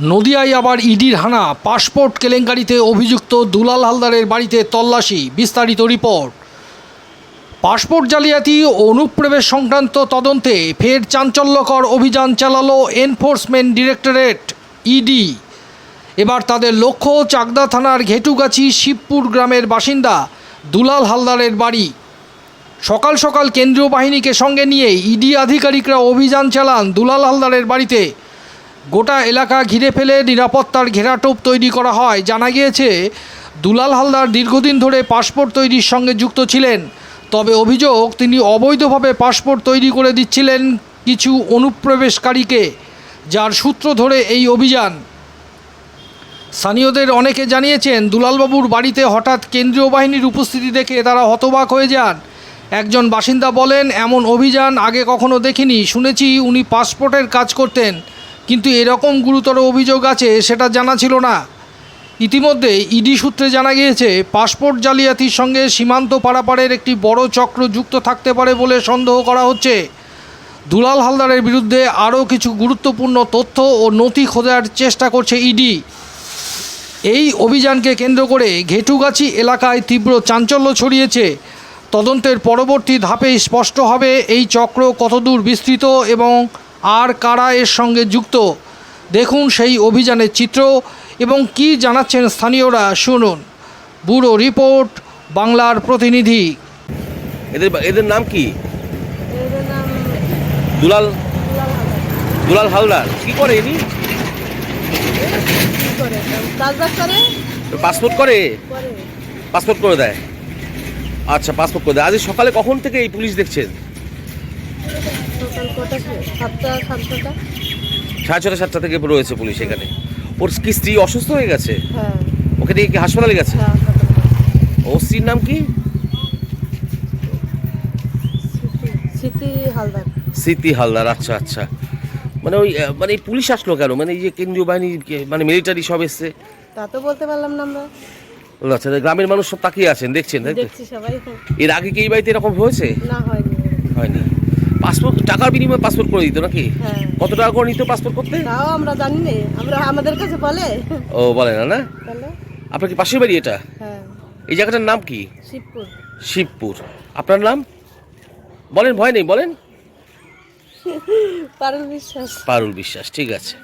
নদিয়ায় আবার ইডির হানা, পাসপোর্ট কেলেঙ্কারিতে অভিযুক্ত দুলাল হালদারের বাড়িতে তল্লাশি, বিস্তারিত রিপোর্ট। পাসপোর্ট জালিয়াতি, অনুপ্রবেশ সংক্রান্ত তদন্তে ফের চাঞ্চল্যকর অভিযান চালালো এনফোর্সমেন্ট ডিরেক্টরেট, ইডি। এবার তাদের লক্ষ্য, চাকদা থানার ঘেটুগাছি শিবপুর গ্রামের বাসিন্দা দুলাল হালদারের বাড়ি। সকাল সকাল কেন্দ্রীয় বাহিনীকে সঙ্গে নিয়ে ইডি আধিকারিকরা অভিযান চালান দুলাল হালদারের বাড়িতে। গোটা এলাকা ঘিরে ফেলে নিরাপত্তার ঘেরাটোপ তৈরি করা হয়। জানা গিয়েছে, দুলাল হালদার দীর্ঘদিন ধরে পাসপোর্ট তৈরির সঙ্গে যুক্ত ছিলেন, তবে অভিযোগ তিনি অবৈধভাবে পাসপোর্ট তৈরি করে দিচ্ছিলেন কিছু অনুপ্রবেশকারীকে, যার সূত্র ধরে এই অভিযান। স্থানীয়দের অনেকে জানিয়েছেন, দুলালবাবুর বাড়িতে হঠাৎ কেন্দ্রীয় বাহিনীর উপস্থিতি দেখে তারা হতবাক হয়ে যান। একজন বাসিন্দা বলেন, এমন অভিযান আগে কখনো দেখিনি। শুনেছি উনি পাসপোর্টের কাজ করতেন। কিন্তু এরকম গুরুতর অভিযোগ আছে, সেটা জানা ছিল না। ইতিমধ্যে ইডি সূত্রে জানা গিয়েছে, পাসপোর্ট জালিয়াতির সঙ্গে সীমান্ত পারাপারের একটি বড় চক্র যুক্ত থাকতে পারে বলে সন্দেহ করা হচ্ছে। দুলাল হালদারের বিরুদ্ধে আরও কিছু গুরুত্বপূর্ণ তথ্য ও নথি খোঁজার চেষ্টা করছে ইডি। এই অভিযানকে কেন্দ্র করে ঘেটুগাছি এলাকায় তীব্র চাঞ্চল্য ছড়িয়েছে। তদন্তের পরবর্তী ধাপে স্পষ্ট হবে এই চক্র কতদূর বিস্তৃত এবং আর কারা এর সঙ্গে যুক্ত? দেখুন সেই অভিযানের চিত্র এবং কি জানাচ্ছেন স্থানীয়রা শুনুন। ব্যুরো রিপোর্ট বাংলার প্রতিনিধি। এদের এদের নাম কি? দুলাল দুলাল হালদার। কি করে ইনি পাসপোর্ট করে? করে। পাসপোর্ট করে দেয়। আচ্ছা পাসপোর্ট করে দেয়। আজ সকালে কখন থেকে এই পুলিশ দেখছেন? কটা? সাতটা সাড়ে ছটা সাতটা থেকে রয়েছে পুলিশ এখানে। ওর কি স্ত্রী অসুস্থ হয়ে গেছে? হ্যাঁ। ওকে কি হাসপাতালে গেছে? হ্যাঁ ও স্ত্রীর নাম কি? স্মৃতি স্মৃতি হালদার। স্মৃতি হালদার আচ্ছা আচ্ছা। মানে ওই মানে পুলিশ আসলো কেন? মানে এই যে কেন্দ্রীয় বাহিনী মানে মিলিটারি সব এসছে। তা তো বলতে পারলাম না আমরা। আচ্ছা গ্রামের মানুষ সব তাকিয়ে আছেন দেখছেন দেখছি সবাই। এর আগে কি এই বাড়িতে এরকম হয়েছে? না হয়নি। হয়নি। পাসপোর্ট টাকার বিনিময়ে পাসপোর্ট করে দিত নাকি? হ্যাঁ। কত টাকা করে নিত পাসপোর্ট করতে? তাও আমরা জানি না আমরা আমাদের কাছে বলে। ও বলে না না? আপনার কি পাশের বাড়ি এটা? হ্যাঁ। এই জায়গাটার নাম কি? শিবপুর। শিবপুর। আপনার নাম? বলেন ভয় নেই বলেন। পারুল বিশ্বাস। পারুল বিশ্বাস ঠিক আছে।